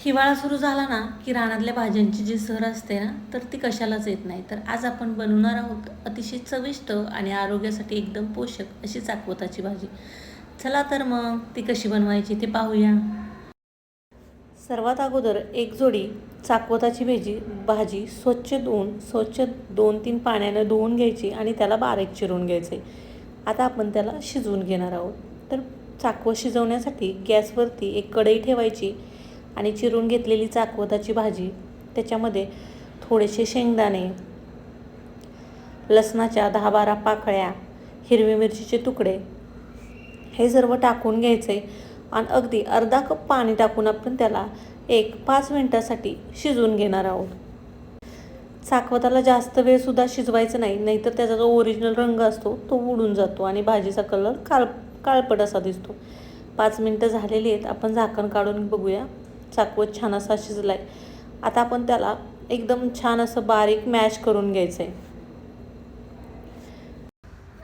हिवाळा सुरू झाला ना की रानातल्या भाज्यांची जी सर असते ना तर ती कशालाच येत नाही. तर आज आपण बनवणार आहोत अतिशय चविष्ट आणि आरोग्यासाठी एकदम पोषक अशी चाकवताची भाजी. चला तर मग ती कशी बनवायची ते पाहूया. सर्वात अगोदर एक जोडी चाकवताची भेजी भाजी स्वच्छ धुवून स्वच्छ दोन तीन पाण्यानं धुवून घ्यायची आणि त्याला बारीक चिरून घ्यायचे. आता आपण त्याला शिजवून घेणार आहोत. तर चाकवं शिजवण्यासाठी गॅसवरती एक कढई ठेवायची आणि चिरून घेतलेली चाकवताची भाजी त्याच्यामध्ये थोडेसे शेंगदाणे लसणाच्या दहा बारा पाकळ्या हिरवी मिरचीचे तुकडे हे सर्व टाकून घ्यायचे आणि अगदी अर्धा कप पाणी टाकून आपण त्याला एक पाच मिनटासाठी शिजवून घेणार आहोत. चाकवताला जास्त वेळसुद्धा शिजवायचं नाही नाहीतर त्याचा जो ओरिजिनल रंग असतो तो उडून जातो आणि भाजीचा कलर काळ काळपट असा दिसतो. पाच मिनटं झालेली आहेत आपण झाकण काढून बघूया. चाकवत छान असा शिजला आहे आता आपण त्याला एकदम छान असं बारीक मॅश करून घ्यायचं आहे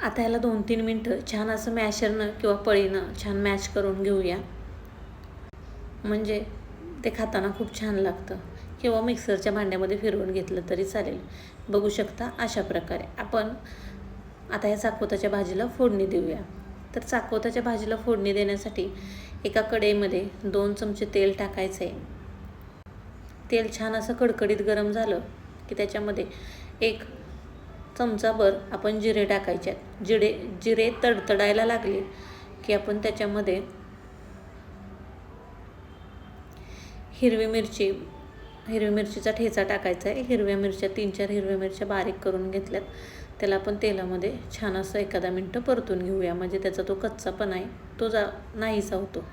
आता याला दोन तीन मिनटं छान असं मॅशरनं किंवा पळीनं छान मॅश करून घेऊया. म्हणजे ते खाताना खूप छान लागतं. किंवा मिक्सरच्या भांड्यामध्ये फिरवून घेतलं तरी चालेल. बघू शकता अशा प्रकारे. आपण आता या चाकवताच्या भाजीला फोडणी देऊया. तर चाकवताच्या भाजीला फोडणी देण्यासाठी एका कढईमध्ये दोन चमचे तेल टाकायचं आहे तेल छान असं कडकडीत गरम झालं की त्याच्यामध्ये एक चमचाभर आपण जिरे टाकायचे आहेत. जिरे जिरे तडतडायला लागले की आपण त्याच्यामध्ये हिरवी मिरची हिरवी मिरचीचा ठेचा टाकायचा आहे. हिरव्या मिरच्या तीन चार हिरव्या मिरच्या बारीक करून घेतल्यात. त्याला आपण तेलामध्ये छान असं एखादा मिनटं परतून घेऊया. म्हणजे त्याचा तो कच्चापण आहे तो जा नाहीसा होतो.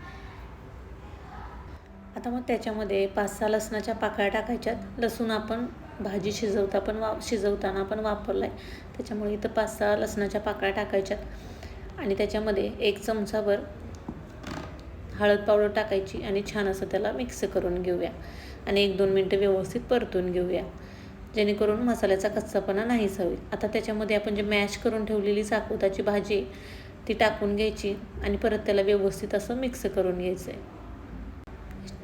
आता मग त्याच्यामध्ये पाच सहा लसणाच्या पाकळ्या टाकायच्यात. लसूण आपण भाजी शिजवता पण वा शिजवताना आपण वापरला आहे त्याच्यामुळे इथं पाच सहा लसणाच्या पाकळ्या टाकायच्यात. आणि त्याच्यामध्ये एक चमचाभर हळद पावडर टाकायची आणि छान असं त्याला मिक्स करून घेऊया. आणि एक दोन मिनटं व्यवस्थित परतून घेऊया. जेणेकरून मसाल्याचा कच्चापणा नाहीच होईल. आता त्याच्यामध्ये आपण जे मॅश करून ठेवलेली साखोताची भाजी ती टाकून घ्यायची आणि परत त्याला व्यवस्थित असं मिक्स करून घ्यायचं आहे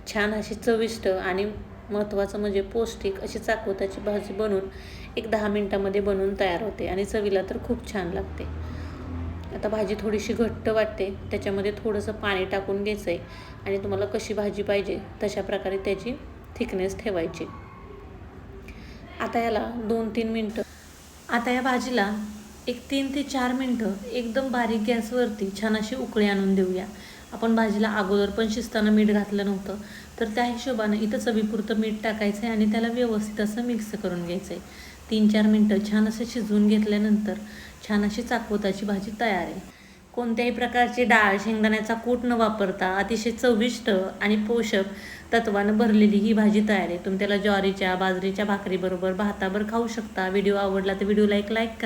छान अशी चविष्ट आणि महत्त्वाचं म्हणजे पौष्टिक अशी चाकवताची भाजी बनवून एक दहा मिनटामध्ये बनवून तयार होते आणि चवीला तर खूप छान लागते. आता भाजी थोडीशी घट्ट वाटते त्याच्यामध्ये थोडंसं पाणी टाकून घ्यायचं आहे आणि तुम्हाला कशी भाजी पाहिजे तशा प्रकारे त्याची थिकनेस ठेवायची. आता याला दोन तीन मिनटं. आता या भाजीला एक तीन ते चार मिनटं एकदम बारीक गॅसवरती छान अशी उकळी आणून देऊया. आपण भाजीला अगोदर पण शिजताना मीठ घातलं नव्हतं. तर त्या हिशोबानं इथं चवीपुरतं मीठ टाकायचं आहे आणि त्याला व्यवस्थित असं मिक्स करून घ्यायचं आहे तीन चार मिनटं छान असं शिजवून घेतल्यानंतर छान अशी चाकवताची भाजी तयार आहे. कोणत्याही प्रकारची डाळ शेंगदाण्याचा कूट न वापरता अतिशय चविष्ट आणि पोषक तत्वानं भरलेली ही भाजी तयार आहे. तुम्ही त्याला ज्वारीच्या बाजरीच्या भाकरीबरोबर भाताबर खाऊ शकता. व्हिडिओ आवडला तर व्हिडिओला एक लाईक करा.